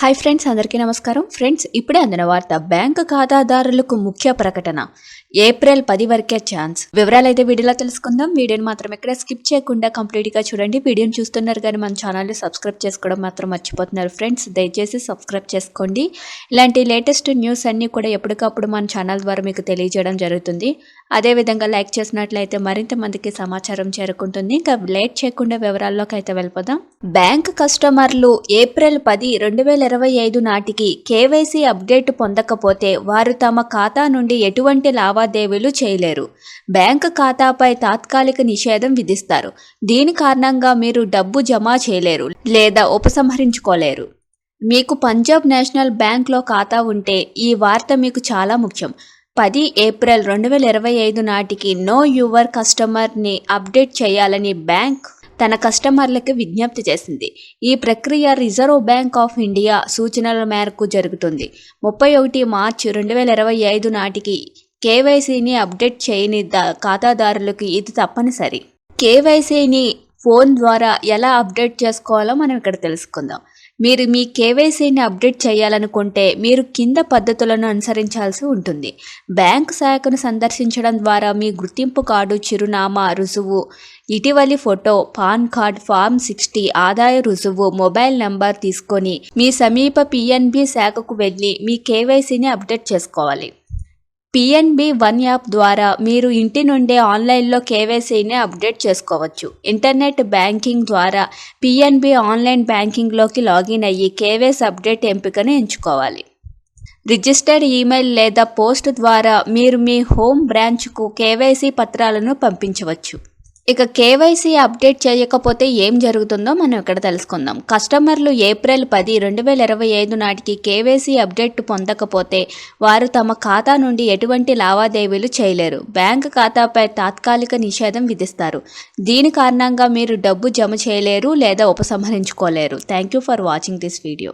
Hi friends అందరికీ నమస్కారం. Friends ఇప్పుడే అందిన వార్త బ్యాంకు ఖాతాదారులకు ముఖ్య ప్రకటన. ఏప్రిల్ పది వరకే ఛాన్స్. వివరాలు అయితే వీడియోలో తెలుసుకుందాం. వీడియోని మాత్రం ఎక్కడ స్కిప్ చేయకుండా కంప్లీట్గా చూడండి. వీడియోని చూస్తున్నారు కానీ మన ఛానల్ని సబ్స్క్రైబ్ చేసుకోవడం మాత్రం మర్చిపోతున్నారు ఫ్రెండ్స్ దయచేసి సబ్స్క్రైబ్ చేసుకోండి. ఇలాంటి లేటెస్ట్ న్యూస్ అన్నీ కూడా ఎప్పటికప్పుడు మన ఛానల్ ద్వారా మీకు తెలియజేయడం జరుగుతుంది. అదేవిధంగా లైక్ చేసినట్లయితే మరింత మందికి సమాచారం చేరుకుంటుంది. ఇంకా లేట్ చేయకుండా వివరాల్లోకి అయితే వెళ్ళిపోదాం. బ్యాంక్ కస్టమర్లు ఏప్రిల్ పది రెండు వేల ఇరవై ఐదు నాటికి కేవైసీ అప్డేట్ పొందకపోతే వారు తమ ఖాతా నుండి ఎటువంటి లావాదేవీలు చేయలేరు. బ్యాంక్ ఖాతాపై తాత్కాలిక నిషేధం విధిస్తారు. దీని కారణంగా మీరు డబ్బు జమ చేయలేరు లేదా ఉపసంహరించుకోలేరు. మీకు పంజాబ్ నేషనల్ బ్యాంక్లో ఖాతా ఉంటే ఈ వార్త మీకు చాలా ముఖ్యం. పది ఏప్రిల్ రెండు వేల ఇరవై ఐదు నాటికి నో యువర్ కస్టమర్ని అప్డేట్ చేయాలని బ్యాంక్ తన కస్టమర్లకు విజ్ఞప్తి చేసింది. ఈ ప్రక్రియ రిజర్వ్ బ్యాంక్ ఆఫ్ ఇండియా సూచనల మేరకు జరుగుతుంది. ముప్పై ఒకటి మార్చి రెండు వేల ఇరవై ఐదు నాటికి కేవైసీని అప్డేట్ చేయని దా- ఖాతాదారులకు ఇది తప్పనిసరి. కేవైసీని ఫోన్ ద్వారా ఎలా అప్డేట్ చేసుకోవాలో మనం ఇక్కడ తెలుసుకుందాం. మీరు మీ కేవైసీని అప్డేట్ చేయాలనుకుంటే మీరు కింద పద్ధతులను అనుసరించాల్సి ఉంటుంది. బ్యాంక్ శాఖను సందర్శించడం ద్వారా మీ గుర్తింపు కార్డు చిరునామా రుజువు ఇటీవలి photo PAN card form sixty ఆదాయ రుజువు మొబైల్ నంబర్ తీసుకొని మీ సమీప పిఎన్బి శాఖకు వెళ్ళి మీ కేవైసీని అప్డేట్ చేసుకోవాలి. పిఎన్బి వన్ యాప్ ద్వారా మీరు ఇంటి నుండే ఆన్లైన్లో కేవైసీని అప్డేట్ చేసుకోవచ్చు. ఇంటర్నెట్ బ్యాంకింగ్ ద్వారా పిఎన్బి ఆన్లైన్ బ్యాంకింగ్లోకి లాగిన్ అయ్యి కేవైసీ అప్డేట్ ఎంపికను ఎంచుకోవాలి. రిజిస్టర్డ్ ఈమెయిల్ లేదా పోస్ట్ ద్వారా మీరు మీ హోమ్ బ్రాంచ్కు కేవైసీ పత్రాలను పంపించవచ్చు. ఇక కేవైసీ అప్డేట్ చేయకపోతే ఏం జరుగుతుందో మనం ఇక్కడ తెలుసుకుందాం. కస్టమర్లు ఏప్రిల్ పది రెండు వేల ఇరవై ఐదు నాటికి కేవైసీ అప్డేట్ పొందకపోతే వారు తమ ఖాతా నుండి ఎటువంటి లావాదేవీలు చేయలేరు. బ్యాంక్ ఖాతాపై తాత్కాలిక నిషేధం విధిస్తారు. దీని కారణంగా మీరు డబ్బు జమ చేయలేరు లేదా ఉపసంహరించుకోలేరు. Thank you for watching this video.